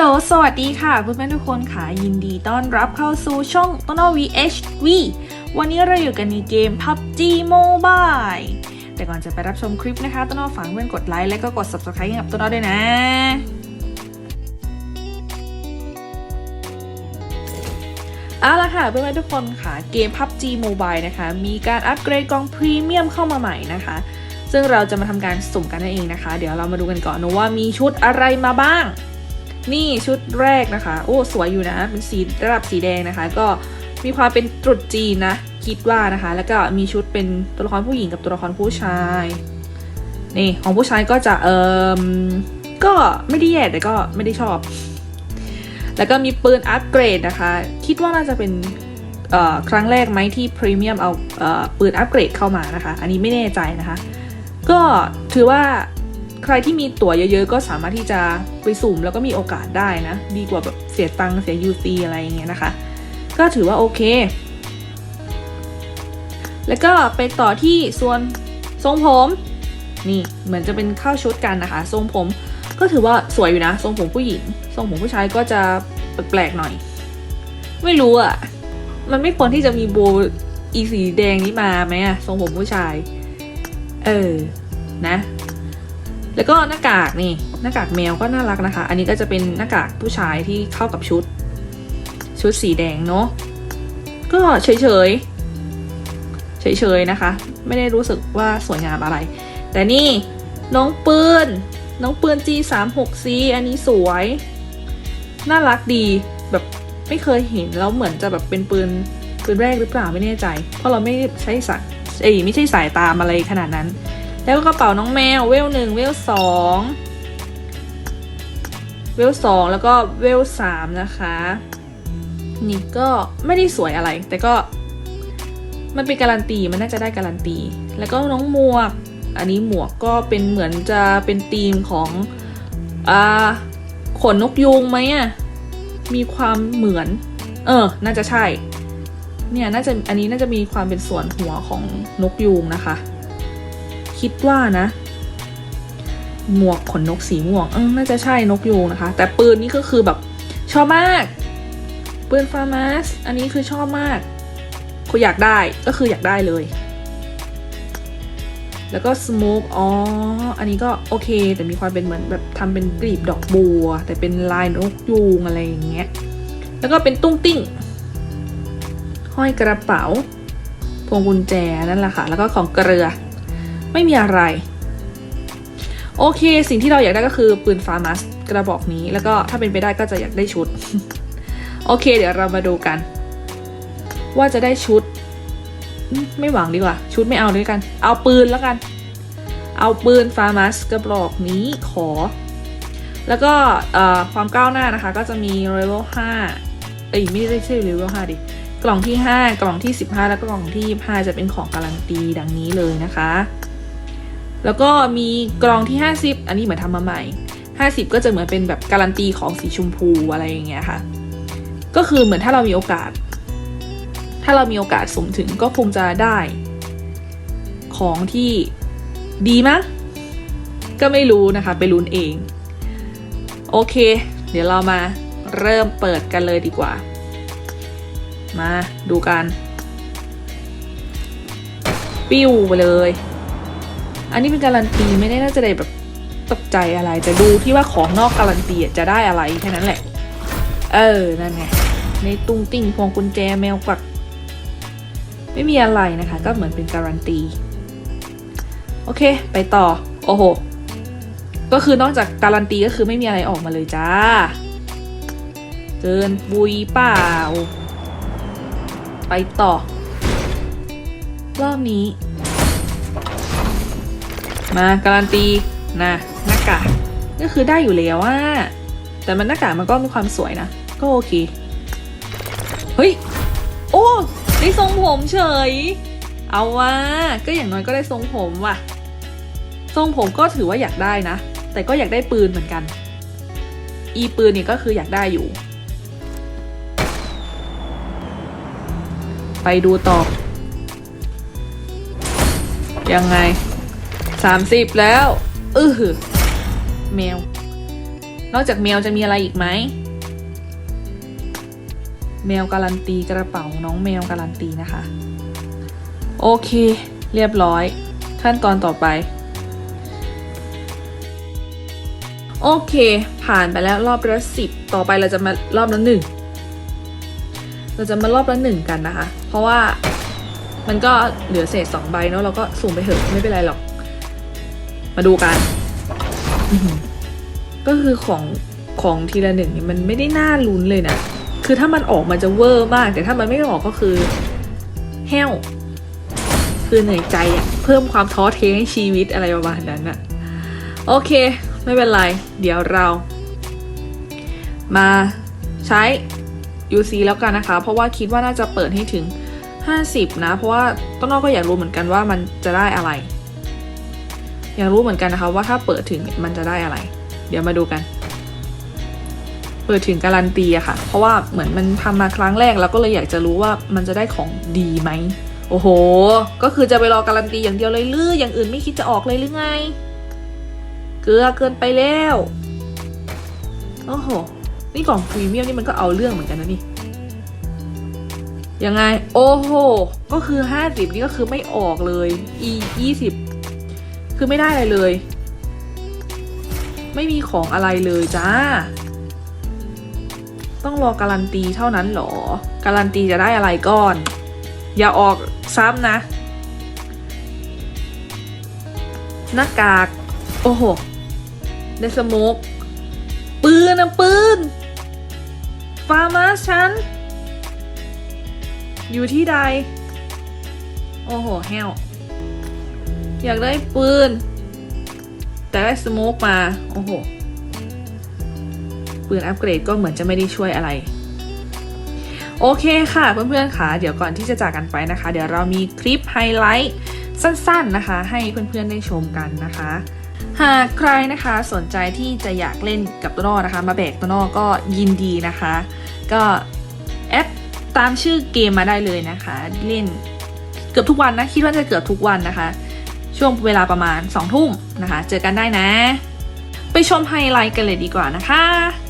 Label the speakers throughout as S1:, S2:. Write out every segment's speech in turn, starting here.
S1: โหล สวัสดีค่ะเพื่อนๆทุกคนค่ะ ยินดีต้อนรับเข้าสู่ช่องต้นอ้อ VHV วันนี้เราอยู่กันในเกม PUBG Mobile แต่ก่อนจะไปรับชมคลิปนะคะ ต้นอ้อฝากเพื่อนกดไลค์และก็กด Subscribe กับต้นอ้อด้วยนะเอาละค่ะเพื่อนๆทุกคนค่ะ เกม PUBG Mobile นะคะ มีการอัปเกรดกล่องพรีเมียมเข้ามาใหม่นะคะ ซึ่งเราจะมาทำการสุ่มกันนั่นเองนะคะ เดี๋ยวเรามาดูกันก่อนนะว่ามีชุดอะไรมาบ้าง นี่ชุดแรกนะคะ โอ้สวยอยู่นะ เป็นสีระดับสีแดงนะคะ ก็มีความเป็นตรุษจีนนะ คิดว่านะคะ แล้วก็มีชุดเป็นตัวละครผู้หญิงกับตัวละครผู้ชาย นี่ของผู้ชายก็จะเอิมก็ไม่ได้แย่แต่ก็ไม่ได้ชอบ แล้วก็มีปืนอัปเกรดนะคะ คิดว่าน่าจะเป็นครั้งแรกไหมที่พรีเมียมเอาปืนอัปเกรดเข้ามานะคะ อันนี้ไม่แน่ใจนะคะ ก็ถือว่า ใครที่มีตั๋วเยอะๆ ก็สามารถที่จะไปสุ่มแล้วก็มีโอกาสได้นะ ดีกว่าแบบเสียตังค์เสีย UC อะไรอย่างเงี้ยนะคะ ก็ถือว่าโอเค แล้วก็ไปต่อที่ส่วนทรงผมนี่เหมือนจะเป็นเข้าชุดกันนะคะทรงผมก็ถือว่าสวยอยู่นะ ทรงผมผู้หญิง ทรงผมผู้ชายก็จะแปลกๆหน่อย ไม่รู้อะ่ะ มันไม่ควรที่จะมีโบอีสีแดงนี้มาไหมอะทรงผมผู้ชาย เออ นะ แล้วก็หน้ากากนี่หน้ากากแมวก็น่ารักนะคะ อันนี้ก็จะเป็นหน้ากากผู้ชายที่เข้ากับชุด ชุดสีแดงเนาะก็เฉยเฉยเฉยเฉยๆนะคะ ไม่ได้รู้สึกว่าสวยงามอะไร แต่นี่น้องปืนน้องปืน G36C อันนี้สวย น่ารักดีแบบไม่เคยเห็นแล้วเหมือนจะแบบเป็นปืนปืนแรกหรือเปล่าไม่แน่ใจ เพราะเราไม่ใช้สายเอ้ยไม่ใช่สายตามอะไรขนาดนั้น แล้วก็กระเป๋าน้องแมวเวลหนึ่งเวลสองเวลสองแล้วก็เวลสามนะคะ นี่ก็ไม่ได้สวยอะไร แต่ก็มันเป็นการันตีมันน่าจะได้การันตี แล้วก็น้องหมวก อันนี้หมวกก็เป็นเหมือนจะเป็นธีมของอ่าขนนกยูงไหมอะมีความเหมือน เออ น่าจะใช่ เนี่ยน่าจะอันนี้น่าจะมีความเป็นส่วนหัวของนกยูงนะคะ คิดว่านะ หมวกขนนกสีม่วงเออน่าจะใช่นกยูงนะคะ แต่ปืนนี่ก็คือแบบชอบมาก ปืนฟาร์มาสอันนี้คือชอบมากคืออยากได้ก็คืออยากได้เลย แล้วก็สโมกอ๋อ อันนี้ก็โอเค แต่มีความเป็นเหมือนแบบทำเป็นกลีบดอกบัว แต่เป็นลายนกยูงอะไรอย่างเงี้ย แล้วก็เป็นตุ้งติ้ง ห้อยกระเป๋าพวงกุญแจนั่นแหละค่ะ แล้วก็ของเกลือ ไม่มีอะไร โอเค สิ่งที่เราอยากได้ก็คือปืนฟาร์มัสกระบอกนี้ แล้วก็ถ้าเป็นไปได้ก็จะอยากได้ชุด โอเค เดี๋ยวเรามาดูกัน ว่าจะได้ชุด ไม่หวังดีกว่า ชุดไม่เอาด้วยกัน เอาปืนแล้วกัน เอาปืนฟาร์มัสกระบอกนี้ขอ แล้วก็ความก้าวหน้านะคะ ก็จะมีเลเวล5เอ้ยไม่ได้ใช่เลเวล5ดิกล่องที่ 5 กล่องที่ 15 แล้วก็กล่องที่25จะเป็นของการันตีดังนี้เลยนะคะ แล้วก็มีกล่องที่ 50 อันนี้เหมือนทำมาใหม่ 50 ก็จะเหมือนเป็นแบบการันตีของสีชมพูอะไรอย่างเงี้ยค่ะ ก็คือเหมือนถ้าเรามีโอกาส ถ้าเรามีโอกาสสมถึงก็คงจะได้ ของที่ดีมั้งก็ไม่รู้นะคะ ไปลุ้นเอง โอเค เดี๋ยวเรามาเริ่มเปิดกันเลยดีกว่า มาดูกัน ปิ้วไปเลย อันนี้เป็นการันตีไม่ได้น่าจะได้แบบตกใจอะไรแต่ดูที่ว่าของนอกการันตีจะได้อะไรแค่นั้นแหละ เออ นั่นไง ในตุ้งติ้งพวงกุญแจแมวกวัก ไม่มีอะไรนะคะ ก็เหมือนเป็นการันตี โอเค ไปต่อ โอ้โห ก็คือนอกจากการันตีก็คือไม่มีอะไรออกมาเลยจ้า เกินปุยเปล่า ไปต่อ รอบนี้ มาการันตีนะหน้ากากก็คือได้อยู่แล้วว่า แต่มันหน้ากากมันก็มีความสวยนะ ก็โอเค เฮ้ย โอ้ได้ทรงผมเฉย เอาว่าก็อย่างน้อยก็ได้ทรงผมว่ะ ทรงผมก็ถือว่าอยากได้นะ แต่ก็อยากได้ปืนเหมือนกัน อีปืนเนี่ยก็คืออยากได้อยู่ ไปดูต่อ ยังไง สามสิบแล้วอือหือแมว นอกจากแมวจะมีอะไรอีกไหม แมวการันตีกระเป๋าน้องแมวการันตีนะคะ โอเค เรียบร้อย ขั้นตอนต่อไป โอเค ผ่านไปแล้วรอบละสิบต่อไปเราจะมารอบละหนึ่งเราจะมารอบละหนึ่งกันนะคะ เพราะว่ามันก็เหลือเศษสองใบเนาะเราก็สุ่มไปเถอะไม่เป็นไรหรอก มาดูกัน ก็คือของของทีละหนึ่งนี่มันไม่ได้น่าลุ้นเลยนะ คือถ้ามันออกมันจะเวอร์มาก แต่ถ้ามันไม่ออกก็คือแห้ว คือเหนื่อยใจอะเพิ่มความท้อเทให้ชีวิตอะไรประมาณนั้นอะโอเค ไม่เป็นไร เดี๋ยวเรา มาใช้ UC แล้วกันนะคะ เพราะว่าคิดว่าน่าจะเปิดให้ถึง 50 นะ เพราะว่าต้นนอกก็อยากรู้เหมือนกันว่ามันจะได้อะไร อยากรู้เหมือนกันนะคะว่าถ้าเปิดถึงมันจะได้อะไร เดี๋ยวมาดูกัน เปิดถึงการันตีอะค่ะ เพราะว่าเหมือนมันทำมาครั้งแรกแล้วก็เลยอยากจะรู้ว่ามันจะได้ของดีไหมโอ้โห ก็คือจะไปรอการันตีอย่างเดียวเลยหรืออย่างอื่นไม่คิดจะออกเลยหรือไง เกลือเกินไปแล้วโอ้โห นี่กล่องพรีเมียมนี่มันก็เอาเรื่องเหมือนกันนะนี่ ยังไง โอ้โห ก็คือห้าสิบนี่ก็คือไม่ออกเลย e ยี่สิบ คือไม่ได้อะไรเลย ไม่มีของอะไรเลยจ้า ต้องรอการันตีเท่านั้นหรอ การันตีจะได้อะไรก่อน อย่าออกซ้ำนะ หน้ากาก โอ้โหได้สโมกปืนนะปืนฟาร์มาฉัน อยู่ที่ใด โอ้โห แฮว อยากได้ปืน แต่ได้สโมกมา โอ้โห ปืนอัปเกรดก็เหมือนจะไม่ได้ช่วยอะไร โอเคค่ะเพื่อนๆค่ะ เดี๋ยวก่อนที่จะจากกันไปนะคะ เดี๋ยวเรามีคลิปไฮไลท์สั้นๆนะคะ ให้เพื่อนๆได้ชมกันนะคะหากใครนะคะสนใจที่จะอยากเล่นกับตัวนอกนะคะ มาแบกตัวนอก็ยินดีนะคะ ก็แอดตามชื่อเกมมาได้เลยนะคะ เล่นเกือบทุกวันนะ คิดว่าจะเกือบทุกวันนะคะ ช่วงเวลาประมาณ2ทุ่มนะคะ เจอกันได้นะ ไปชมไฮไลท์กันเลยดีกว่านะคะ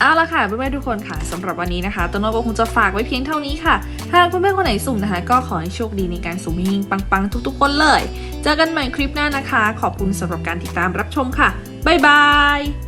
S1: เอาละค่ะเพื่อนๆทุกคนค่ะสำหรับวันนี้นะคะต้นโนก็คงจะฝากไว้เพียงเท่านี้ค่ะ หากเพื่อนๆคนไหนสุ่มนะคะ ก็ขอให้โชคดีในการสุ่มยิงปังๆ ทุกๆ คนเลย เจอกันใหม่คลิปหน้านะคะ ขอบคุณสำหรับการติดตามรับชมค่ะบ๊ายบาย